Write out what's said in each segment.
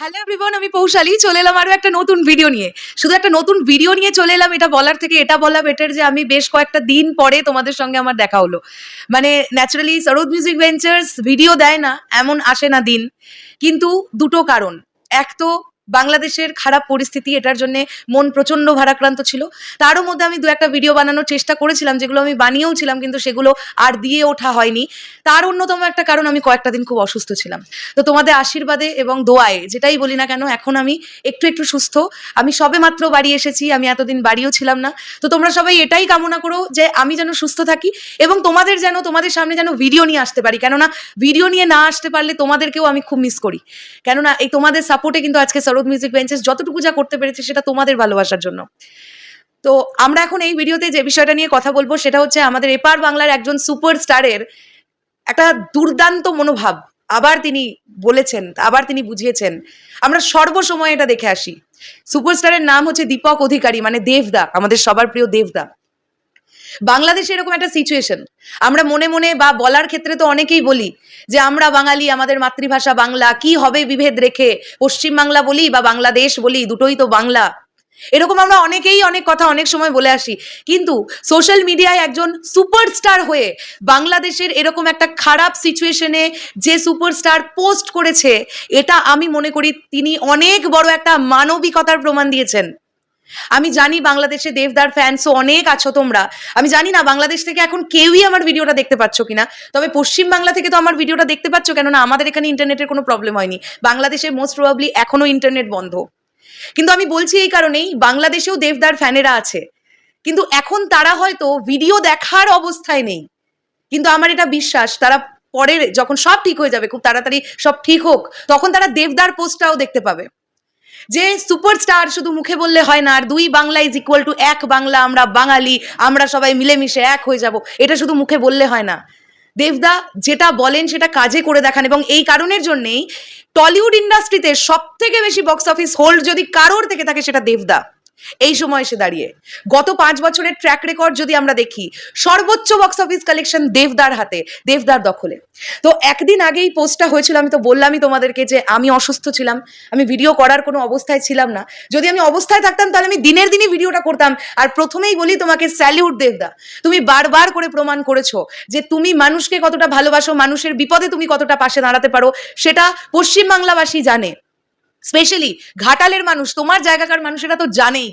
Hello everyone আমি পৌশালী, চলে এলাম আরও একটা নতুন ভিডিও নিয়ে। শুধু একটা নতুন ভিডিও নিয়ে চলে এলাম, এটা বলার থেকে এটা বলা বেটার যে আমি বেশ কয়েকটা দিন পরে তোমাদের সঙ্গে আমার দেখা হলো। মানে naturally Sarod music ventures video দেয় না, এমন আসে না দিন। কিন্তু দুটো কারণ। এক তো বাংলাদেশের খারাপ পরিস্থিতি, এটার জন্য মন প্রচণ্ড ভারাক্রান্ত ছিল। তারও মধ্যে আমি দু একটা ভিডিও বানানোর চেষ্টা করেছিলাম, যেগুলো আমি বানিয়েও ছিলাম, কিন্তু সেগুলো আর দিয়ে ওঠা হয়নি। তার অন্যতম একটা কারণ, আমি কয়েকটা দিন খুব অসুস্থ ছিলাম। তো তোমাদের আশীর্বাদে এবং দোয়ায়, যেটাই বলি না কেন, এখন আমি একটু একটু সুস্থ। আমি সবে মাত্র বাড়ি এসেছি, আমি এতদিন বাড়িও ছিলাম না। তো তোমরা সবাই এটাই কামনা করো যে আমি যেন সুস্থ থাকি এবং তোমাদের যেন, তোমাদের সামনে যেন ভিডিও নিয়ে আসতে পারি। কেননা ভিডিও নিয়ে না আসতে পারলে তোমাদেরকেও আমি খুব মিস করি। কেননা, এই তোমাদের সাপোর্টে কিন্তু আজকে সরোদ মিউজিক বেঞ্চেস যতটুকু যা করতে পেরেছে সেটা তোমাদের ভালোবাসার জন্য। তো আমরা এখন এই ভিডিওতে যে বিষয়টা নিয়ে কথা বলব সেটা হচ্ছে আমাদের এপার বাংলার একজন সুপারস্টারের একটা দুর্দান্ত মনোভাব। আবার তিনি বলেছেন, আবার তিনি বুঝিয়েছেন। আমরা সর্বসময় এটা দেখে আসি। সুপারস্টারের নাম হচ্ছে দীপক অধিকারী মানে দেবদা, আমাদের সবার প্রিয় দেবদা। বাংলাদেশে এরকম একটা সিচুয়েশন আমরা মনে মনে বা বলার ক্ষেত্রে তো অনেকেই বলি যে, আমরা বাঙালি, আমাদের মাতৃভাষা বাংলা, কি হবে বিভেদ রেখে? পশ্চিম বাংলা বলি বা বাংলাদেশ বলি, দুটোই তো বাংলা। এরকম আমরা অনেকেই অনেক কথা অনেক সময় বলে আসি। কিন্তু সোশ্যাল মিডিয়ায় একজন সুপারস্টার হয়ে বাংলাদেশের এরকম একটা খারাপ সিচুয়েশনে যে সুপারস্টার পোস্ট করেছে, এটা আমি মনে করি তিনি অনেক বড় একটা মানবিকতার প্রমাণ দিয়েছেন। আমি জানি বাংলাদেশে দেবদার ফ্যান্সও অনেক আছো তোমরা। আমি জানি না বাংলাদেশ থেকে এখন কেউই আমার ভিডিওটা দেখতে পাচ্ছ কিনা। তবে পশ্চিম বাংলা থেকে তো আমার ভিডিওটা দেখতে পাচ্ছ কেননা আমাদের এখানে ইন্টারনেটের কোনো প্রবলেম হয়নি। বাংলাদেশে মোস্ট প্রবাবলি এখনও ইন্টারনেট বন্ধ। কিন্তু আমি বলছি এই কারণেই বাংলাদেশেও দেবদার ফ্যানেরা আছে। কিন্তু এখন তারা হয়তো ভিডিও দেখার অবস্থায় নেই। কিন্তু আমার এটা বিশ্বাস, তারা পরে যখন সব ঠিক হয়ে যাবে, খুব তাড়াতাড়ি সব ঠিক হোক, তখন তারা দেবদার পোস্টটাও দেখতে পাবে। যে সুপারস্টার শুধু মুখে বললে হয় না, আর দুই বাংলা ইজ ইকুয়াল টু এক বাংলা, আমরা বাঙালি, আমরা সবাই মিলেমিশে এক হয়ে যাব, এটা শুধু মুখে বললে হয় না। দেবদা, যেটা বলেন সেটা কাজে করে দেখান, এবং এই কারণের জন্যেই টলিউড ইন্ডাস্ট্রিতে সব থেকে বেশি বক্স অফিস হোল্ড যদি কারোর থেকে থাকে সেটা দেবদা। এই সময় এসে দাঁড়িয়ে। গত পাঁচ বছরের ট্র্যাক রেকর্ড যদি আমরা দেখি, সর্বোচ্চ বক্স অফিস কালেকশন দেবদার হাতে, দেবদার দখলে। তো একদিন আগেই পোস্টটা হয়েছিল, আমি তো বললামই তোমাদেরকে যে আমি অসুস্থ ছিলাম, আমি ভিডিও করার কোনো অবস্থায় ছিলাম না। যদি আমি অবস্থায় থাকতাম, তাহলে আমি দিনের দিনই ভিডিওটা করতাম, আর প্রথমেই বলি তোমাকে স্যালিউট দেবদা। তুমি বারবার করে প্রমাণ করেছ যে তুমি মানুষকে কতটা ভালোবাসো, মানুষের বিপদে তুমি কতটা পাশে দাঁড়াতে পারো, সেটা পশ্চিমবাংলাবাসী জানে। স্পেশালি ঘাটালের মানুষ, তোমার জায়গাকার মানুষেরা তো জানেই।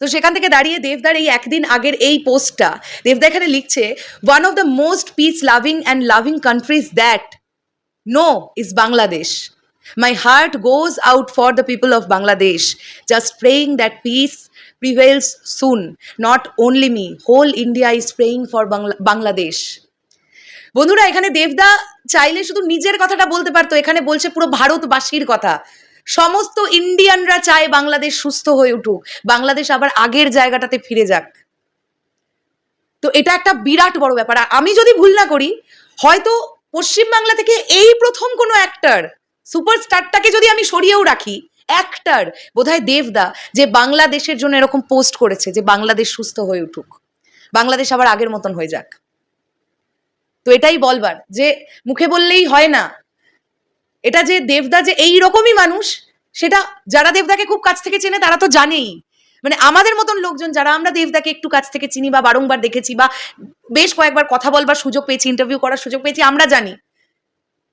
তো সেখান থেকে দাঁড়িয়ে দেবদার এই একদিন আগের এই পোস্টটা, দেবদা এখানে লিখছে one of the most peace loving and loving countries that no is Bangladesh my heart goes out for the people of Bangladesh just praying that peace prevails soon not only me whole India is praying for Bangladesh বন্ধুরা, এখানে দেবদা চাইলে শুধু নিজের কথাটা বলতে পারতো। এখানে বলছে পুরো ভারতবাসীর কথা। সমস্ত ইন্ডিয়ানরা চায় বাংলাদেশ সুস্থ হয়ে উঠুক। বাংলাদেশ আবার আগের জায়গাটাতে ফিরে যাক। তো এটা একটা বিরাট বড় ব্যাপার। আর আমি যদি ভুল না করি, হয়তো পশ্চিমবাংলা থেকে এই প্রথম কোনো অ্যাক্টার সুপারস্টারটাকে যদি আমি সরিয়েও রাখি অ্যাক্টার বোধহয় দেবদা, যে বাংলাদেশের জন্য এরকম পোস্ট করেছে যে বাংলাদেশ সুস্থ হয়ে উঠুক। বাংলাদেশ আবার আগের মতন হয়ে যাক। তো এটাই বলবার যে মুখে বললেই হয় না। এটা যে দেবদা যে এই রকমই মানুষ, সেটা যারা দেবদাকে খুব কাছ থেকে চেনে তারা তো জানেই। মানে আমাদের মতন লোকজন যারা আমরা দেবদাকে একটু কাছ থেকে চিনি বা বারংবার দেখেছি বা বেশ কয়েকবার কথা বলবার সুযোগ পেয়েছি ইন্টারভিউ করার সুযোগ পেয়েছি, আমরা জানি।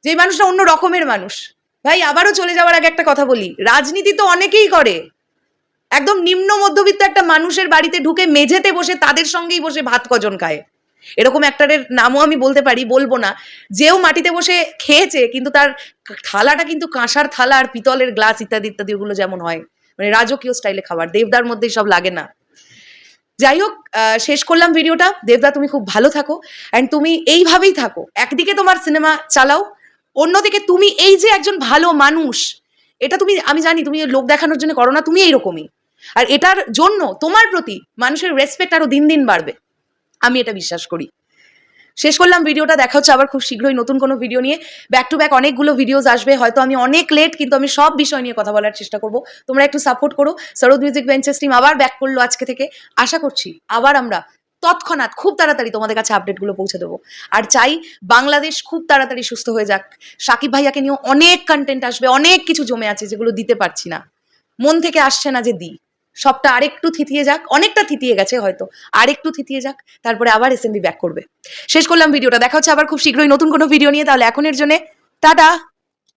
যে মানুষটা অন্য রকমের মানুষ। ভাই, আবারও চলে যাওয়ার আগে একটা কথা বলি। রাজনীতি তো অনেকেই করে। একদম নিম্ন মধ্যবিত্ত একটা মানুষের বাড়িতে ঢুকে মেঝেতে বসে তাদের সঙ্গেই বসে ভাত কজন খায়। এরকম একটারের নামও আমি বলতে পারি, বলব না। যেও মাটিতে বসে খেয়েছে, কিন্তু তার থালাটা কিন্তু কাঁসার থালা আর পিতলের গ্লাস ইত্যাদি ইত্যাদি ওগুলো যেমন হয়। মানে রাজকীয় স্টাইলে খাবার, দেবদার মধ্যেই সব লাগে না। যাই হোক শেষ করলাম ভিডিওটা। দেবদা, তুমি খুব ভালো থাকো। অ্যান্ড তুমি এইভাবেই থাকো। একদিকে তোমার সিনেমা চালাও, অন্যদিকে তুমি এই যে একজন ভালো মানুষ, এটা তুমি, আমি জানি তুমি লোক দেখানোর জন্য করো না, তুমি এইরকমই। আর এটার জন্য তোমার প্রতি মানুষের রেসপেক্ট আরও দিন দিন বাড়বে। আমি এটা বিশ্বাস করি। শেষ করলাম ভিডিওটা, দেখা হচ্ছে আবার খুব শীঘ্রই নতুন কোনো ভিডিও নিয়ে। ব্যাক টু ব্যাক অনেকগুলো ভিডিওস আসবে, হয়তো আমি অনেক লেট কিন্তু আমি সব বিষয় নিয়ে কথা বলার চেষ্টা করব। তোমরা একটু সাপোর্ট করো। সরোদ মিউজিক বেঞ্চেস টিম আবার ব্যাক করল আজকে থেকে। আশা করছি আবার আমরা তৎক্ষণাৎ খুব তাড়াতাড়ি তোমাদের কাছে আপডেটগুলো পৌঁছে দেবো। আর চাই বাংলাদেশ খুব তাড়াতাড়ি সুস্থ হয়ে যাক। সাকিব ভাইয়াকে নিয়েও অনেক কন্টেন্ট আসবে, অনেক কিছু জমে আছে যেগুলো দিতে পারছি না। মন থেকে আসছে না যে দিই। সবটা আরেকটু থিতিয়ে যাক, অনেকটা থিতিয়ে গেছে হয়তো, আরেকটু থিতিয়ে যাক, তারপরে আবার এসএমবি ব্যাক করবে। শেষ করলাম ভিডিওটা, দেখা হচ্ছে আবার খুব শীঘ্রই নতুন কোনো ভিডিও নিয়ে, তাহলে এখনের জন্য টাটা।